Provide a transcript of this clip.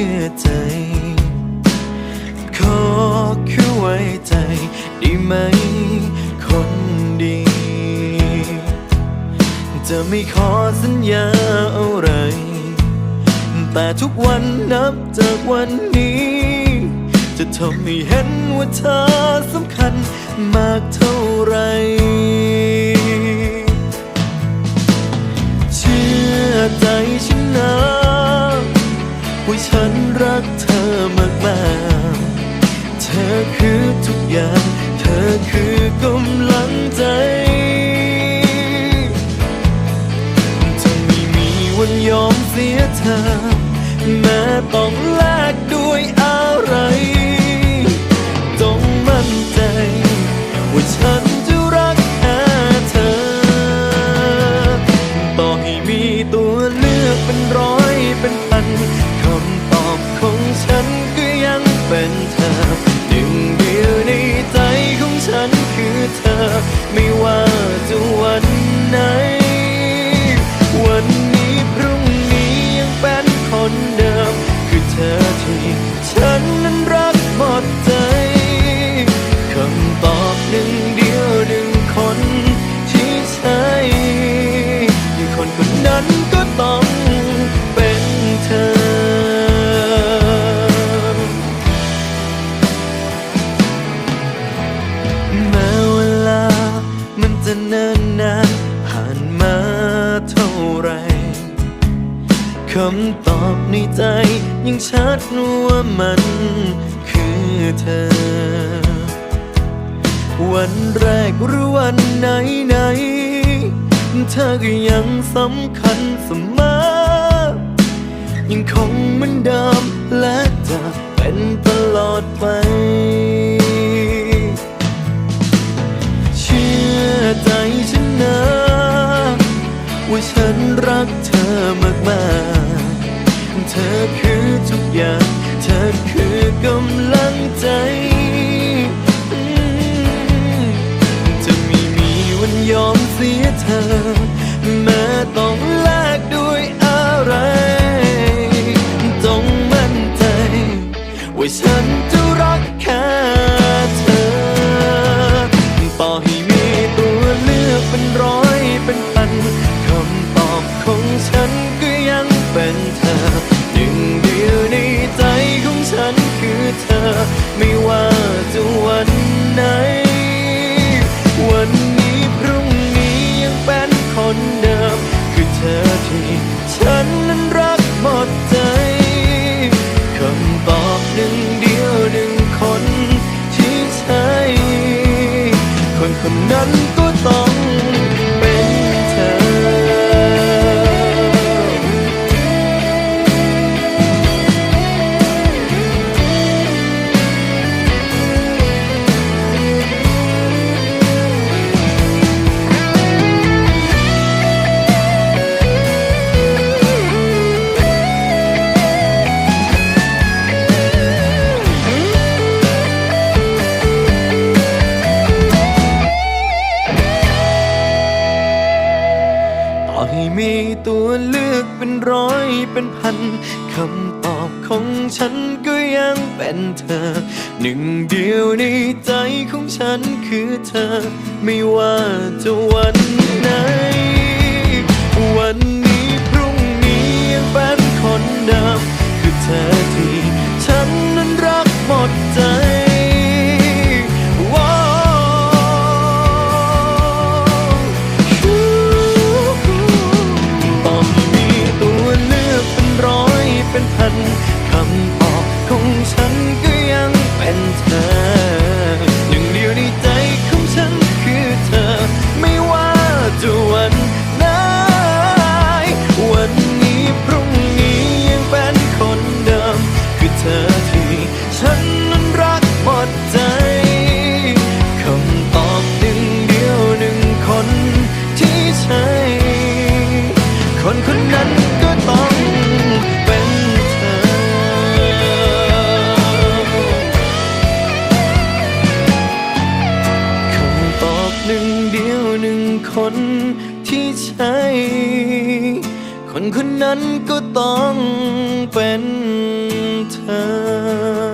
ชื่อใจ ขอแค่ไว้ใจได้ไหม คนดี จะไม่ขอสัญญาอะไร แต่ทุกวันนับจากวันนี้ จะทำให้เห็นว่าเธอสำคัญมากเท่าไร ยอมเสียเธอ แม้ต้องแลกด้วยอะไรต้องมั่นใจ ว่าฉันจะรักแค่เธอ ต่อให้มีตัวเลือกเป็นร้อยเป็นพันคำตอบของฉันก็ยังเป็นเธอหนึ่งเดียวในใจของฉันคือเธอไม่ เนิ่นนานผ่านมาเท่าไรคำตอบในใจยังชัดว่ามันคือเธอ วันแรกหรือวันไหนไหนเธอก็ยังสำคัญเสมอยังคงเหมือนเดิมและจะเป็นตลอดไป ทุ เธอ ไม่ว่าจะวันไหน วันนี้พรุ่งนี้ยังเป็นคนเดิม คือเธอที่ฉันนั้นรักหมดใจคำตอบหนึ่งเดียวหนึ่งคนที่ใช่ คนคนนั้นก็ต้อง ต่อให้มีตัวเลือกเป็นร้อยเป็นพันคำตอบของฉันก็ยังเป็นเธอ หนึ่งเดียวในใจของฉันคือเธอ ไม่ว่าจะวันไหนวัน อเธอที่ฉันนั้นรักหมดใจคำตอบหนึ่งเดียวหนึ่งคนที่ใช่ คนคนนั้นก็ต้องเป็นเธอ คำตอบหนึ่งเดียวหนึ่งคนที่ใช่คนคนนั้นก็ต้องเป็น เธอ